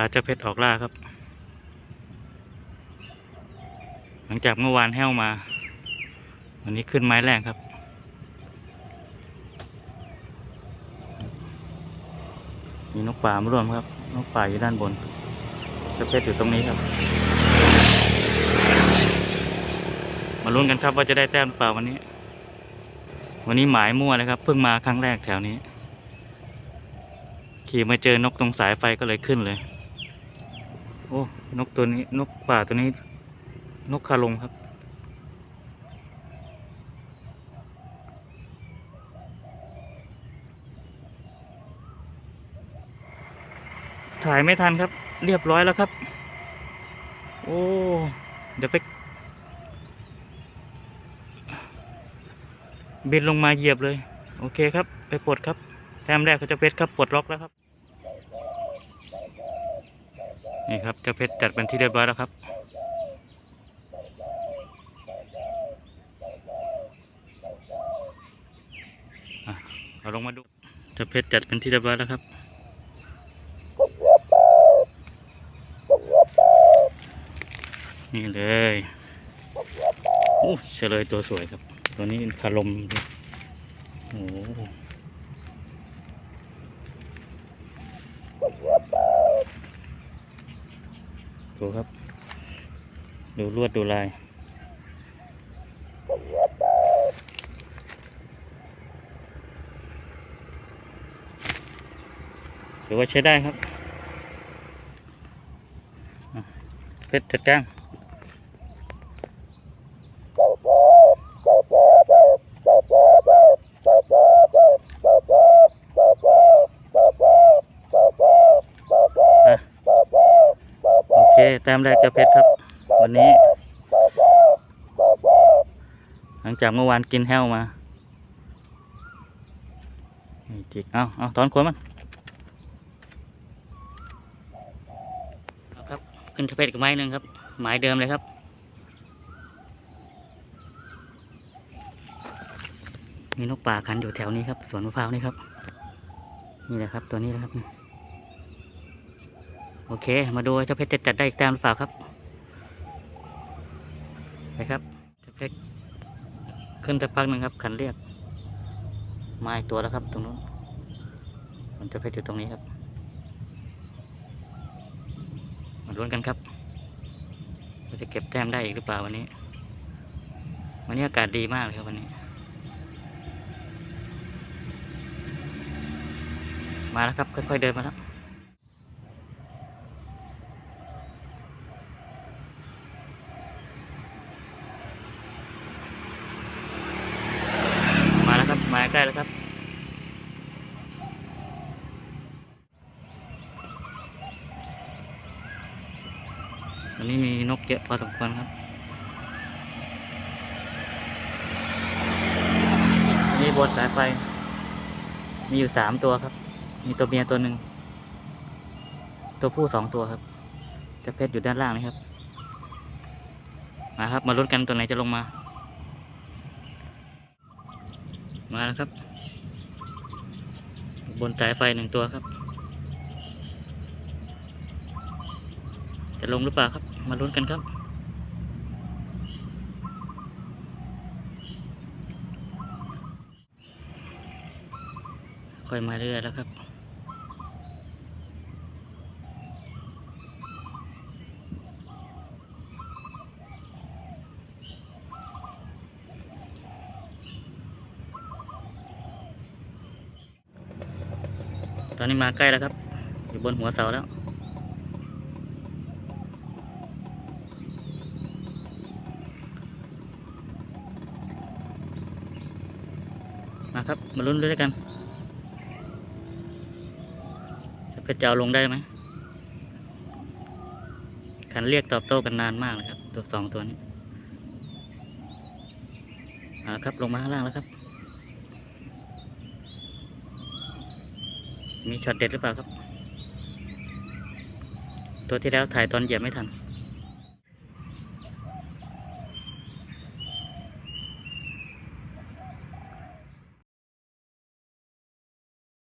าเจ้าเพชรออกล่าครับ หลังจากเมื่อวานแห้วมา วันนี้ขึ้นไม้แรงครับ มีนกป่ามาร่วมครับ นกป่าอยู่ด้านบนเจ้าเพชรอยู่ตรงนี้ครับ มาลุ้นกันครับว่าจะได้แต้มหรือเปล่าวันนี้ วันนี้หมายมั่วเลยครับเพิ่งมาครั้งแรกแถวนี้ขี่มาเจอนกตรงสายไฟก็เลยขึ้นเลย โอ้ นกตัวนี้ นกป่าตัวนี้ นกคาลงครับ ถ่ายไม่ทันครับ เรียบร้อยแล้วครับ โอ้ เดี๋ยวไปบินลงมาเหยียบเลย โอเคครับ ไปปลดครับแต้มแรกเขาจะเพชรครับปลดล็อกแล้วครับ นี่ครับเจ้าเพชรจัดเป็นที่เรียบร้อยแล้วครับเอาลงมาดูเจ้าเพชรจัดเป็นที่เรียบร้อยแล้วครับนี่เลยโอ้เฉลยตัวสวยครับ ตัวนี้คารม โอ้โห ดูครับ ดูลวดดูลาย ถือว่าใช้ได้ครับ เพชรจัดก้าง อะโอเค แต้มแรกเจ้าเพชรครับ วันนี้ หลังจากเมื่อวานกินแห้วมานี่จิกเอาเอาถอนขนมันครับขึ้นเจ้าเพชรอีกไม้หนึ่งครับ หมายเดิมเลยครับมีนกป่าขันอยู่แถวนี้ครับสวนมะพร้าวนี่ครับ นี่แหละครับตัวนี้นะครับ โอเค มาดูเจ้าเพชรจะจัดได้อีกแต้มหรือเปล่าครับไปครับเจ้าเพชรขึ้นสักพักหนึ่งครับ ขันเรียกมาอีกตัวแล้วครับ ตรงนู้นมันเจ้าเพชรอยู่ตรงนี้ครับ มาลุ้นกันครับว่าจะเก็บแต้มได้อีกหรือเปล่าวันนี้ วันนี้อากาศดีมากเลยครับวันนี้ มาแล้วครับค่อยๆเดินมาแล้ว มา แล้วครับมาใกล้แล้วครับ ตอนนี้มีนกเยอะพอสมควรครับ นี่บนสายไฟ มีอยู่สามตัวครับ มีตัวเมียตัวหนึ่ง ตัวผู้สองตัวครับ จะเพชรอยู่ด้านล่างนะครับ มาครับ มาลุ้นกันตัวไหนจะลงมา มาแล้วครับ บนสายไฟหนึ่งตัวครับ จะลงหรือเปล่าครับ มาลุ้นกันครับค่อยมาเรื่อยแล้วครับ ตอนนี้มาใกล้แล้วครับ อยู่บนหัวเสาแล้ว มาครับ มาลุ้นด้วยกันจะเพชรจะเอาลงได้ไหมขันเรียกตอบโต้กันนานมากเลยครับ ตัวสองตัวนี้เอาครับลงมาข้างล่างแล้วครับ มีช็อตเด็ดหรือเปล่าครับ ตัวที่แล้วถ่ายตอนเหยียบไม่ทัน